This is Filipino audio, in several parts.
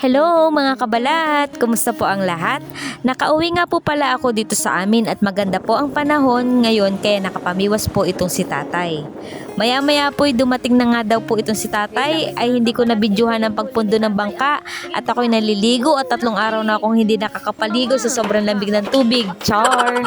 Hello mga kabalat! Kumusta po ang lahat? Nakauwi nga po pala ako dito sa amin at maganda po ang panahon ngayon kaya nakapamiwas po itong si tatay. Maya maya po dumating na nga daw po itong si tatay ay hindi ko nabidyuhan ang pagpundo ng bangka at ako'y naliligo at tatlong araw na akong hindi nakakapaligo sa sobrang lamig ng tubig. Char!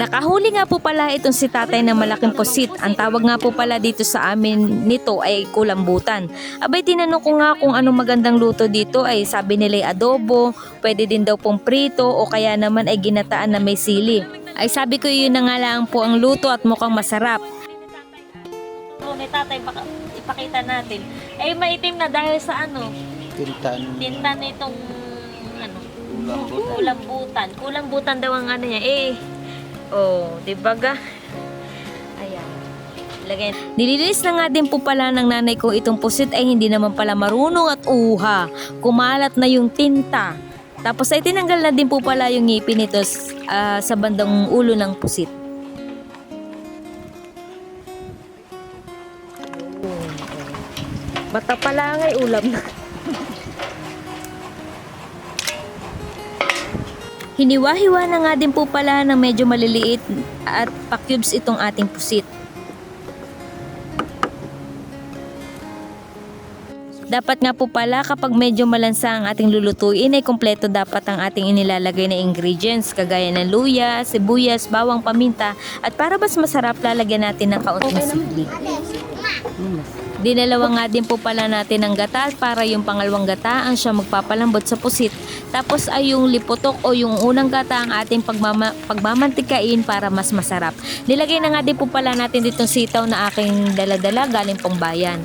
Nakahuli nga po pala itong si tatay ng malaking posit. Ang tawag nga po pala dito sa amin nito ay kulambutan. Abay tinanong ko nga kung anong magandang luto dito ay sabi nila ay adobo, pwede din daw pong prito o kaya naman ay ginataan na may sili. Ay sabi ko yun na nga lang po ang luto at mukhang masarap. Oh, ni tatay, baka ipakita natin. Eh, maitim na dahil sa ano, Tintan. tinta nitong ano, Ulambutan. kulambutan. Kulambutan daw ang ano niya eh. Oh, di ba ga? Ayan. Lagay. Nililis na nga din po pala ng nanay ko itong pusit ay hindi naman pala marunong at uha. Kumalat na yung tinta. Tapos ay tinanggal na din po pala yung ngipin nito ah, sa bandang ulo ng pusit. Bata pala ngay ulam na. Hiniwa-hiwa na nga din po pala ng medyo maliliit at pa-cubes itong ating pusit. Dapat nga po pala kapag medyo malansa ang ating lulutuin ay kumpleto dapat ang ating inilalagay na ingredients kagaya ng luya, sibuyas, bawang paminta at para mas masarap lalagyan natin ng kaunting sili. Dinalawa nga din po pala natin ang gata para yung pangalawang gata ang siya magpapalambot sa pusit. Tapos ay yung lipotok o yung unang gata ang ating pagmama, pagmamantikain para mas masarap. Nilagay na nga din po pala natin ditong sitaw na aking daladala galing pong bayan.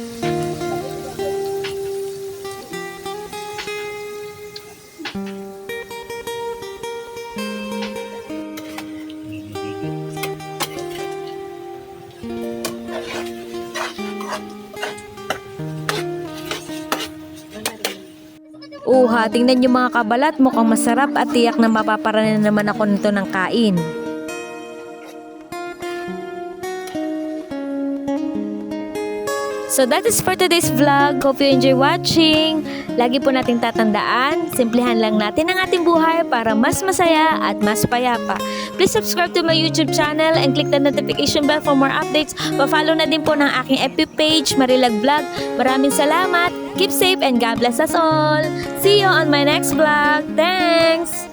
Uha, tingnan niyo mga kabalat, mukhang masarap at tiyak na mapaparana naman ako nito ng kain. So that is for today's vlog. Hope you enjoy watching. Lagi po nating tatandaan, simplihan lang natin ang ating buhay para mas masaya at mas payapa. Please subscribe to my YouTube channel and click the notification bell for more updates. Pa-follow na din po ng aking FB page, Marilag Vlog. Maraming salamat. Keep safe and God bless us all. See you on my next vlog. Thanks!